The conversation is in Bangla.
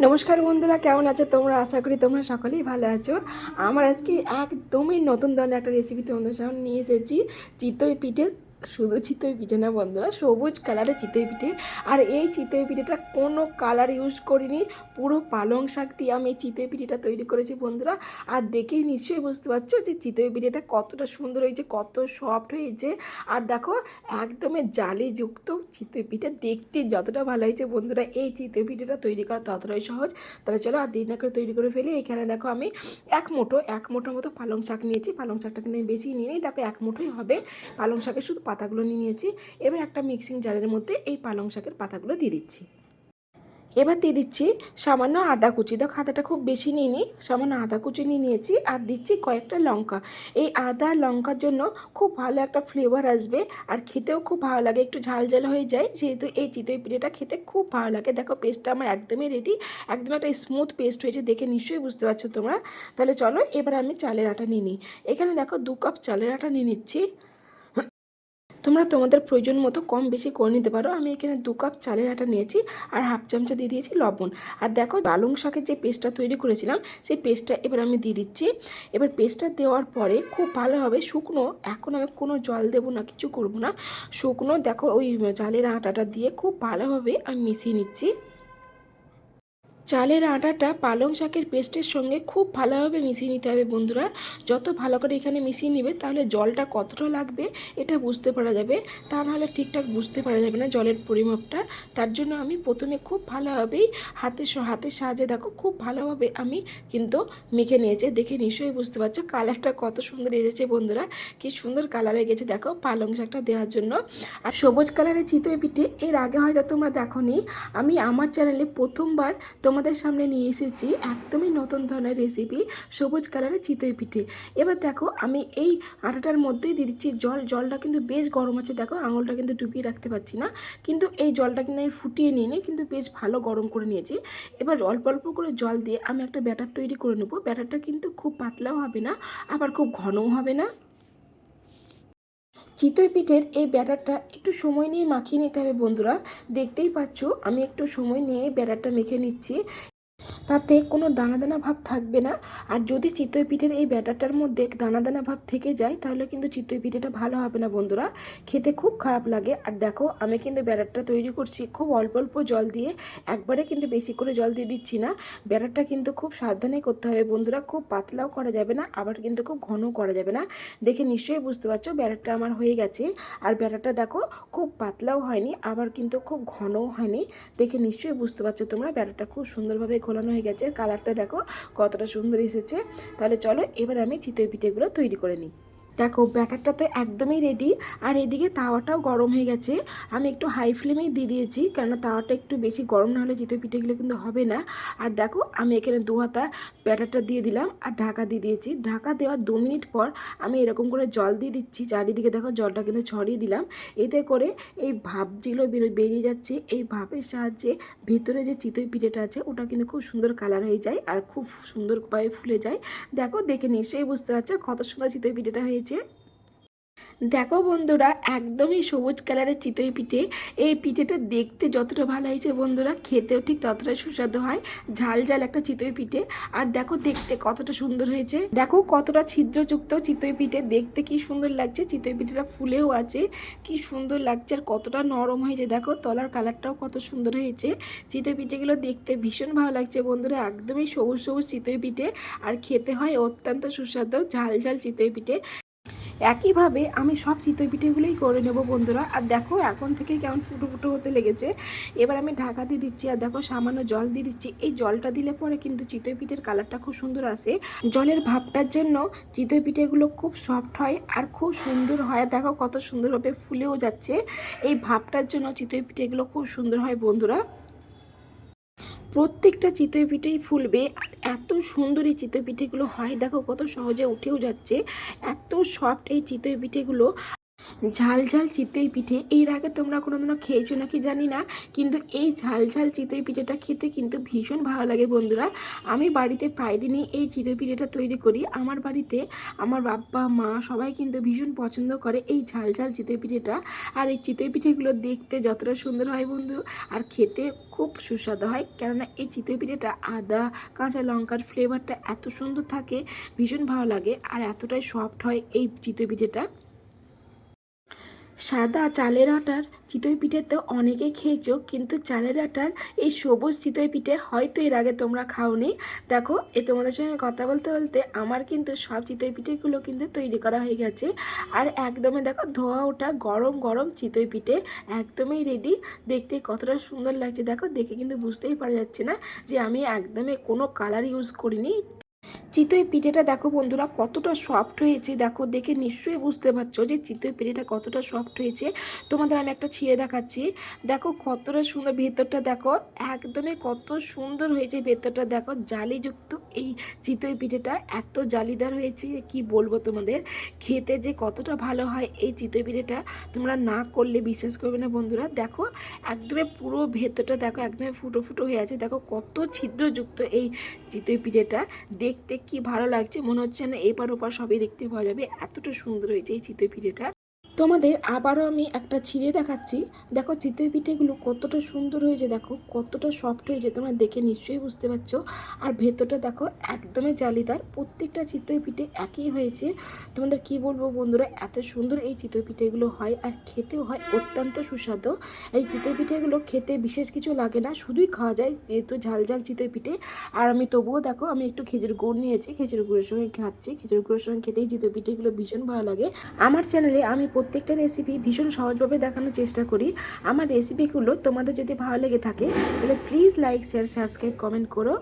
নমস্কার বন্ধুরা, কেমন আছো তোমরা? আশা করি তোমরা সকলেই ভালো আছো। আমার আজকে একদমই নতুন ধরনের একটা রেসিপি তোমাদের সামনে নিয়ে এসেছি, চিতই পিঠে শুধু চিতই পিঠে না বন্ধুরা, সবুজ কালারের চিতই পিঠে। আর এই চিতই পিঠেটা কোনো কালার ইউজ করিনি, পুরো পালং শাক দিয়ে আমি এই চিতই পিঠেটা তৈরি করেছি বন্ধুরা। আর দেখেই নিশ্চয়ই বুঝতে পারছ যে চিতই পিঠেটা কতটা সুন্দর হয়েছে, কত সফট হয়েছে। আর দেখো, একদমই জালিযুক্ত চিতই পিঠে, দেখতে যতটা ভালো হয়েছে বন্ধুরা, এই চিতই পিঠেটা তৈরি করা ততটাই সহজ। তাহলে চলো আর দেরি না করে তৈরি করে ফেলি। এখানে দেখো আমি এক মুঠো এক মুঠো মতো পালং শাক নিয়েছি। পালং শাকটা কিন্তু আমি বেশি নিয়ে নিই দেখো এক মুঠোই হবে। পালং শাকের শুধু পাতাগুলো নিয়ে নিয়েছি। এবার একটা মিক্সিং জারের মধ্যে এই পালং শাকের পাতাগুলো দিয়ে দিচ্ছি। এবার দিয়ে দিচ্ছি সামান্য আদা কুচি। দেখো আদাটা খুব বেশি নিইনি সামান্য আদা কুচি নিয়ে নিয়েছি আর দিচ্ছি কয়েকটা লঙ্কা। এই আদা, লঙ্কার জন্য খুব ভালো একটা ফ্লেভার আসবে আর খেতেও খুব ভালো লাগে। একটু ঝাল ঝাল হয়ে যায়। যেহেতু এই চিতই পিঠেটা খেতে খুব ভালো লাগে। দেখো পেস্টটা আমার একদমই রেডি একদম একটা স্মুথ পেস্ট হয়েছে দেখে নিশ্চয়ই বুঝতে পারছ তোমরা। তাহলে চলো, এবার আমি চালের আটা নিয়ে নিই এখানে দেখো দু কাপ চালের আটা নিয়ে নিচ্ছি। তোমরা তোমাদের প্রয়োজন মতো কম বেশি করে নিতে পারো। আমি এখানে দু কাপ চালের আটা নিয়েছি আর হাফ চামচা দিয়ে দিয়েছি লবণ। আর দেখো পালং শাকের যে পেস্টটা তৈরি করেছিলাম, সেই পেস্টটা এবার আমি দিয়ে দিচ্ছি। এবার পেস্টটা দেওয়ার পরে খুব ভালোভাবে শুকনো, এখন আমি কোনো জল দেবো না, কিছু করব না। শুকনো দেখো ওই চালের আটাটা দিয়ে খুব ভালোভাবে আমি মিশিয়ে নিচ্ছি। চালের আটাটা পালং শাকের পেস্টের সঙ্গে খুব ভালোভাবে মিশিয়ে নিতে হবে বন্ধুরা। যত ভালো করে এখানে মিশিয়ে নিবে, তাহলে জলটা কতটা লাগবে এটা বুঝতে পারা যাবে। তা নাহলে ঠিকঠাক বুঝতে পারা যাবে না জলের পরিমাপটা। তার জন্য আমি প্রথমে খুব ভালোভাবেই হাতের স- হাতের সাহায্যে দেখো খুব ভালোভাবে আমি কিন্তু মেখে নিয়েছি। দেখে নিশ্চয়ই বুঝতে পারছ কালারটা কত সুন্দর এসেছে বন্ধুরা। কি সুন্দর কালার হয়ে গেছে দেখো পালং শাকটা দেওয়ার জন্য। আর সবুজ কালারের চিতই পিঠে, এর আগে হয়তো তোমরা দেখোনি, আমি আমার চ্যানেলে প্রথমবার তোমাদের সামনে নিয়ে এসেছি একদমই নতুন ধরনের রেসিপি সবুজ কালারের চিতই পিঠে। এবার দেখো, আমি এই আটাটার মধ্যেই দিয়ে দিচ্ছি জল। জলটা কিন্তু বেশ গরম আছে, দেখো আঙুলটা কিন্তু ডুবিয়ে রাখতে পারছি না। কিন্তু এই জলটা কিন্তু আমি ফুটিয়ে নিয়ে নিই কিন্তু বেশ ভালো গরম করে নিয়েছি। এবার অল্প অল্প করে জল দিয়ে আমি একটা ব্যাটার তৈরি করে নেব। ব্যাটারটা কিন্তু খুব পাতলাও হবে না, আবার খুব ঘনও হবে না। চিতই পিঠের এই ব্যাটারটা একটু সময় নিয়ে মাখিয়ে নিতে হবে বন্ধুরা। দেখতেই পাচ্ছ, আমি একটু সময় নিয়ে ব্যাটারটা মেখে নিচ্ছি। তাতে কোনো দানা দানা ভাব থাকবে না। আর যদি চিতই পিঠের এই ব্যাটারটার মধ্যে দানা দানা ভাব থেকে যায়, তাহলে কিন্তু চিতই পিঠেটা ভালো হবে না বন্ধুরা। খেতে খুব খারাপ লাগে। আর দেখো, আমি কিন্তু ব্যাটারটা তৈরি করছি খুব অল্প অল্প জল দিয়ে। একবারে কিন্তু বেশি করে জল দিয়ে দিচ্ছি না। ব্যাটারটা কিন্তু খুব সাবধানে করতে হবে বন্ধুরা। খুব পাতলাও করা যাবে না, আবার কিন্তু খুব ঘনও করা যাবে না। দেখে নিশ্চয়ই বুঝতে পারছ, ব্যাটারটা আমার হয়ে গেছে। আর ব্যাটারটা দেখো, খুব পাতলাও হয়নি, আবার কিন্তু খুব ঘনও হয়নি। দেখে নিশ্চয়ই বুঝতে পারছ তোমরা, ব্যাটারটা খুব সুন্দরভাবে ঘোলানো হয়ে গেছে। কালারটা দেখো কতটা সুন্দর এসেছে। তাহলে চলো এবার আমি চিতই পিঠেগুলো তৈরি করে নিই। দেখো, ব্যাটারটা তো একদমই রেডি আর এদিকে তাওয়াটাও গরম হয়ে গেছে। আমি একটু হাই ফ্লেমেই দিয়ে দিয়েছি, কেননা তাওয়াটা একটু বেশি গরম না হলে চিতই পিঠেগুলো কিন্তু হবে না। আর দেখো, আমি এখানে দু হাতা ব্যাটারটা দিয়ে দিলাম আর ঢাকা দিয়ে দিয়েছি। ঢাকা দেওয়ার দু মিনিট পর আমি এরকম করে জল দিয়ে দিচ্ছি, চারিদিকে দেখো জলটা কিন্তু ছড়িয়ে দিলাম। এতে করে এই ভাপ যেগুলো বেরো- বেরিয়ে যাচ্ছে, এই ভাপের সাহায্যে ভেতরে যে চিতই পিঠেটা আছে, ওটা কিন্তু খুব সুন্দর কালার হয়ে যায় আর খুব সুন্দর সুন্দরভাবে ফুলে যায়। দেখো, দেখে নিশ্চয়ই বুঝতে পারছ কত সুন্দর চিতই পিঠেটা হয়েছে দেখো বন্ধুরা, একদমই সবুজ কালারের চিতই পিঠে। এই পিঠেটা দেখতে যতটা ভালো হয়েছে বন্ধুরা, খেতেও ঠিক ততটা সুস্বাদু হয়। ঝাল ঝাল একটা চিতই পিঠে। আর দেখো দেখতে কতটা সুন্দর হয়েছে। দেখো কতটা ছিদ্রযুক্ত চিতই পিঠে। দেখতে কি সুন্দর লাগছে। চিতই পিঠেটা ফুলেও আছে। কি সুন্দর লাগছে আর কতটা নরম হয়েছে। দেখো তলার কালারটাও কত সুন্দর হয়েছে। চিতই পিঠেগুলো দেখতে ভীষণ ভালো লাগছে বন্ধুরা। একদমই সবুজ সবুজ চিতই পিঠে। আর খেতে হয় অত্যন্ত সুস্বাদু ঝাল ঝাল চিতই পিঠে। একইভাবে আমি সব চিতই পিঠেগুলোই করে নেব বন্ধুরা। আর দেখো, এখন থেকে কেমন ফুটো ফুটো হতে লেগেছে। এবার আমি ঢাকা দিয়ে দিচ্ছি, আর দেখো সামান্য জল দিয়ে দিচ্ছি। এই জলটা দিলে পরে কিন্তু চিতই পিঠের কালারটা খুব সুন্দর আসে। জলের ভাবটার জন্য চিতই পিঠেগুলো খুব সফট হয় আর খুব সুন্দর হয়। দেখো কত সুন্দরভাবে ফুলেও যাচ্ছে। এই ভাবটার জন্য চিতই পিঠেগুলো খুব সুন্দর হয় বন্ধুরা। প্রত্যেকটা চিতই পিঠেই ফুলবে। আর এত সুন্দর এই চিতই পিঠেগুলো হয়, দেখো কত সহজে উঠেও যাচ্ছে। এত সফট এই চিতই পিঠেগুলো ঝাল ঝাল চিতই পিঠে। এর আগে তোমরা কোনোদিনও খেয়েছো নাকি জানি না, কিন্তু এই ঝাল ঝাল চিতই পিঠেটা খেতে কিন্তু ভীষণ ভালো লাগে বন্ধুরা। আমি বাড়িতে প্রায় দিনই এই চিতই পিঠেটা তৈরি করি। আমার বাড়িতে আমার বাবা মা সবাই কিন্তু ভীষণ পছন্দ করে এই ঝাল ঝাল চিতই পিঠেটা। আর এই চিতই পিঠেগুলো দেখতে যতটা সুন্দর হয় বন্ধু, আর খেতে খুব সুস্বাদু হয়। কেননা এই চিতই পিঠেটা আদা, কাঁচা লঙ্কার ফ্লেভারটা এত সুন্দর থাকে, ভীষণ ভালো লাগে, আর এতটাই সফট হয় এই চিতই পিঠেটা। সাদা চালের আটার চিতই পিঠে তো অনেকেই খেয়েছো, কিন্তু চালের আটার এই সবুজ চিতই পিঠে হয়তো এর আগে তোমরা খাওনি। দেখো, এ তোমাদের সঙ্গে কথা বলতে বলতে আমার কিন্তু সব চিতই পিঠেগুলো কিন্তু তৈরি করা হয়ে গেছে। আর একদমই দেখো, ধোয়া ওটা গরম গরম চিতই পিঠে একদমই রেডি দেখতে কতটা সুন্দর লাগছে, দেখো, দেখে কিন্তু বুঝতেই পারা যাচ্ছে না যে আমি একদমই কোনো কালার ইউজ করিনি। চিতই পিঠেটা দেখো বন্ধুরা কতটা সফট হয়েছে। দেখো দেখে নিশ্চয়ই বুঝতে পারছ যে চিতই পিঠেটা কতটা সফট হয়েছে। তোমাদের আমি একটা ছিঁড়ে দেখাচ্ছি। দেখো কতটা সুন্দর ভেতরটা দেখো, একদমই কত সুন্দর হয়েছে ভেতরটা দেখো। জালিযুক্ত এই চিতই পিঠেটা এত জালিদার হয়েছে কি বলব তোমাদের? খেতে যে কতটা ভালো হয় এই চিতই পিঠেটা তোমরা না করলে বিশ্বাস করবে না বন্ধুরা। দেখো একদমই পুরো ভেতরটা দেখো একদমই ফুটো ফুটো হয়ে আছে। দেখো কত ছিদ্রযুক্ত এই চিতই পিঠেটা। দেখতে কি ভালো লাগছে? মনে হচ্ছে না এপার ওপার সবই দেখতে পাওয়া যাবে। এতটা সুন্দর হয়েছে এই চিত্র পিঠেটা তোমাদের আবারও আমি একটা ছিঁড়ে দেখাচ্ছি। দেখো চিতই পিঠেগুলো কতটা সুন্দর হয়েছে, দেখো কতটা সফট হয়েছে, তোমরা দেখে নিশ্চয়ই বুঝতে পারছ। আর ভেতরটা দেখো একদমই জালিদার, প্রত্যেকটা চিতই পিঠে একই হয়েছে। তোমাদের কি বলব বন্ধুরা, এত সুন্দর এই চিতই পিঠেগুলো হয় আর খেতেও হয় অত্যন্ত সুস্বাদু। এই চিতই পিঠেগুলো খেতে বিশেষ কিছু লাগে না, শুধুই খাওয়া যায় যেহেতু ঝাল ঝাল চিতই পিঠে। আর আমি তবুও দেখো আমি একটু খেজুর গুড় নিয়েছি, খেজুর গুড়ের সঙ্গে খাচ্ছি, খেজুর গুড়ের সঙ্গে খেতেই চিতই পিঠেগুলো ভীষণ ভালো লাগে। আমার চ্যানেলে আমি প্রত্যেকটা রেসিপি ভীষণ সহজভাবে দেখানোর চেষ্টা করি। আমার রেসিপিগুলো তোমাদের যদি ভালো লেগে থাকে, তাহলে please like share subscribe comment করো।